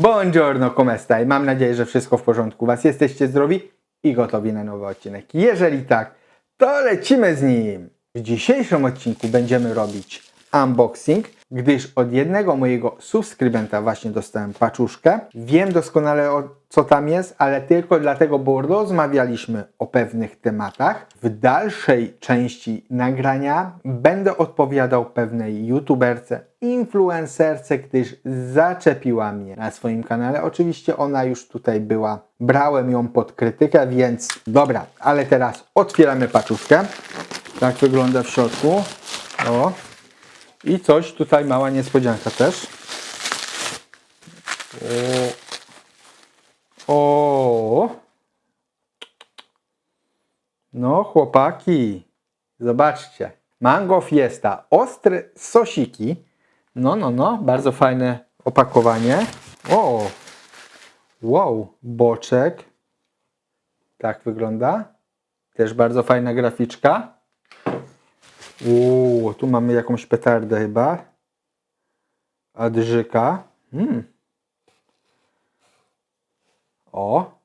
Buongiorno, come stai? Mam nadzieję, że wszystko w porządku Was. Jesteście zdrowi i gotowi na nowy odcinek. Jeżeli tak, to lecimy z nim. W dzisiejszym odcinku będziemy robić unboxing, gdyż od jednego mojego subskrybenta właśnie dostałem paczuszkę. Wiem doskonale o co tam jest, ale tylko dlatego, bo rozmawialiśmy o pewnych tematach. W dalszej części nagrania będę odpowiadał pewnej youtuberce, influencerce, gdyż zaczepiła mnie na swoim kanale. Oczywiście ona już tutaj była, brałem ją pod krytykę, więc dobra, ale teraz otwieramy paczuszkę. Tak wygląda w środku. O. I coś tutaj mała niespodzianka też. O. No chłopaki, zobaczcie. Mango Fiesta, ostre sosiki. No, no, no, bardzo fajne opakowanie. O, wow, boczek. Tak wygląda. Też bardzo fajna graficzka. Uuu, tu mamy jakąś petardę chyba. Adrzyka. Mm. O.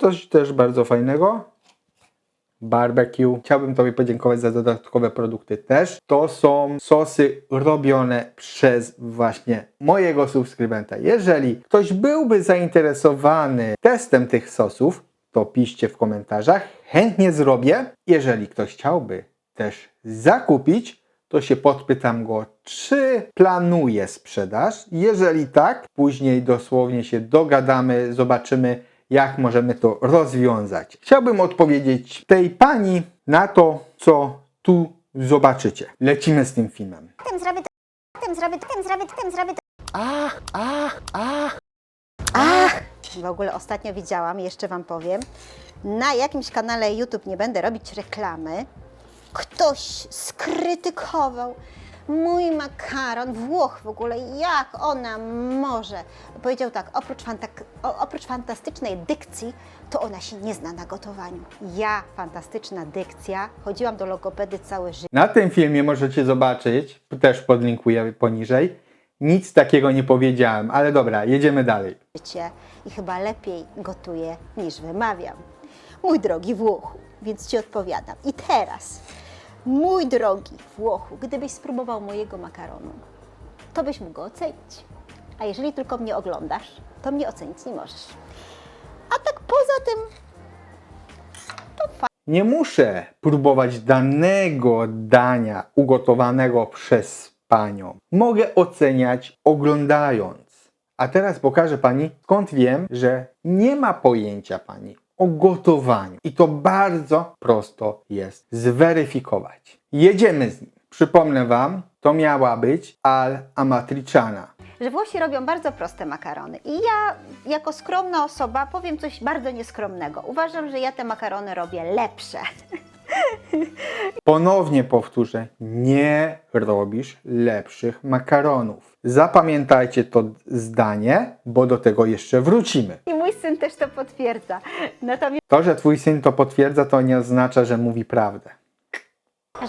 Coś też bardzo fajnego. Barbecue. Chciałbym Tobie podziękować za dodatkowe produkty też. To są sosy robione przez właśnie mojego subskrybenta. Jeżeli ktoś byłby zainteresowany testem tych sosów, to piszcie w komentarzach. Chętnie zrobię. Jeżeli ktoś chciałby też zakupić, to się podpytam go, czy planuje sprzedaż. Jeżeli tak, później dosłownie się dogadamy, zobaczymy, jak możemy to rozwiązać. Chciałbym odpowiedzieć tej pani na to, co tu zobaczycie. Lecimy z tym filmem. tym zrobię to, tym zrobię to, tym zrobię to, tym zrobię to. Ach, ach, ach. Ach! W ogóle ostatnio widziałam, jeszcze Wam powiem, na jakimś kanale YouTube, nie będę robić reklamy, ktoś skrytykował mój makaron, Włoch w ogóle, jak ona może. Powiedział tak, oprócz, fanta- o- oprócz fantastycznej dykcji, to ona się nie zna na gotowaniu. Ja, fantastyczna dykcja, chodziłam do logopedy całe życie. Na tym filmie możecie zobaczyć, też podlinkuję poniżej. Nic takiego nie powiedziałem, ale dobra, jedziemy dalej. życie i chyba lepiej gotuję niż wymawiam. Mój drogi Włochu, więc Ci odpowiadam. I teraz, mój drogi Włochu, gdybyś spróbował mojego makaronu, to byś mógł go ocenić. A jeżeli tylko mnie oglądasz, to mnie ocenić nie możesz. A tak poza tym, Nie muszę próbować danego dania ugotowanego przez panią. Mogę oceniać oglądając. A teraz pokażę pani, skąd wiem, że nie ma pojęcia pani o gotowaniu. I to bardzo prosto jest zweryfikować. Jedziemy z nim. Przypomnę wam, to miała być al amatriciana. że Włosi robią bardzo proste makarony. I ja, jako skromna osoba, powiem coś bardzo nieskromnego. Uważam, że ja te makarony robię lepsze. Ponownie powtórzę, nie robisz lepszych makaronów. Zapamiętajcie to zdanie, bo do tego jeszcze wrócimy. I mój syn też to potwierdza. Natomiast, To, że twój syn to potwierdza, to nie oznacza, że mówi prawdę.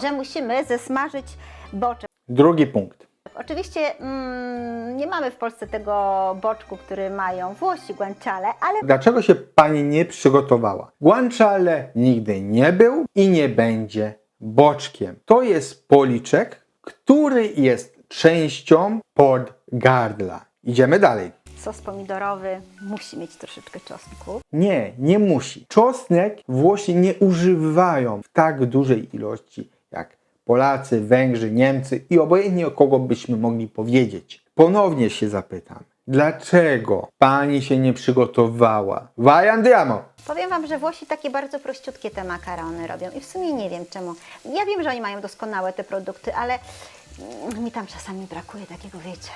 że musimy zesmażyć boczek. Drugi punkt. Oczywiście mm, nie mamy w Polsce tego boczku, który mają Włosi, guanciale, ale Dlaczego się pani nie przygotowała? Guanciale nigdy nie był i nie będzie boczkiem. To jest policzek, który jest częścią podgardla. Idziemy dalej. sos pomidorowy musi mieć troszeczkę czosnku. Nie, nie musi. Czosnek Włosi nie używają w tak dużej ilości Polacy, Węgrzy, Niemcy i obojętnie o kogo byśmy mogli powiedzieć. Ponownie się zapytam, dlaczego pani się nie przygotowała? Vai andiamo! Powiem Wam, że Włosi takie bardzo prościutkie te makarony robią i w sumie nie wiem czemu. Ja wiem, że oni mają doskonałe te produkty, ale mm, mi tam czasami brakuje takiego, wiecie,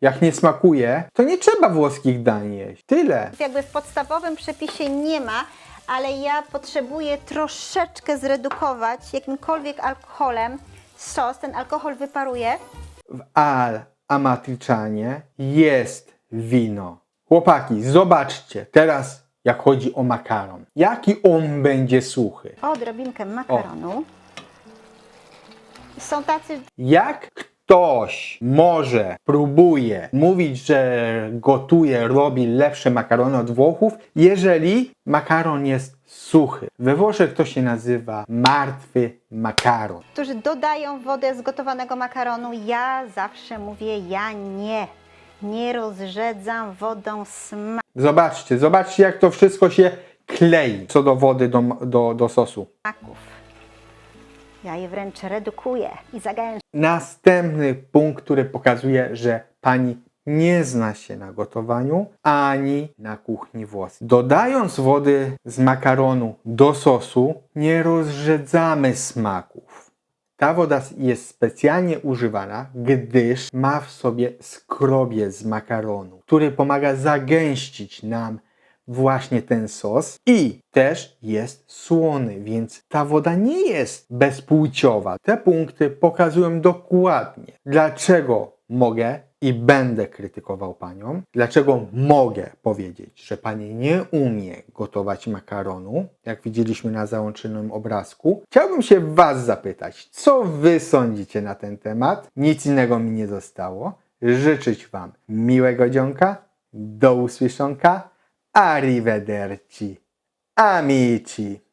Jak nie smakuje, to nie trzeba włoskich dań jeść. Tyle. jakby w podstawowym przepisie nie ma, ale ja potrzebuję troszeczkę zredukować jakimkolwiek alkoholem sos, ten alkohol wyparuje. W Al Amatricianie jest wino. Chłopaki, zobaczcie teraz, jak chodzi o makaron. Jaki on będzie suchy? Odrobinkę makaronu. Są tacy, Jak ktoś może, próbuje mówić, że gotuje, robi lepsze makarony od Włochów, jeżeli makaron jest suchy. We Włoszech to się nazywa martwy makaron. którzy dodają wodę z gotowanego makaronu. Ja zawsze mówię, ja nie. Nie rozrzedzam wodą Zobaczcie, zobaczcie jak to wszystko się klei co do wody do, do, do sosu. smaków. Ja je wręcz redukuję i zagęszczam. Następny punkt, który pokazuje, że pani nie zna się na gotowaniu ani na kuchni włoskiej. Dodając wody z makaronu do sosu, nie rozrzedzamy smaków. Ta woda jest specjalnie używana, gdyż ma w sobie skrobie z makaronu, który pomaga zagęścić nam właśnie ten sos i też jest słony, więc ta woda nie jest bezpłciowa. Te punkty pokazują dokładnie, dlaczego mogę i będę krytykował panią, dlaczego mogę powiedzieć, że pani nie umie gotować makaronu, jak widzieliśmy na załączonym obrazku. Chciałbym się was zapytać, co wy sądzicie na ten temat? Nic innego mi nie zostało. Życzyć wam miłego dzionka, do usłyszonka, arrivederci, amici.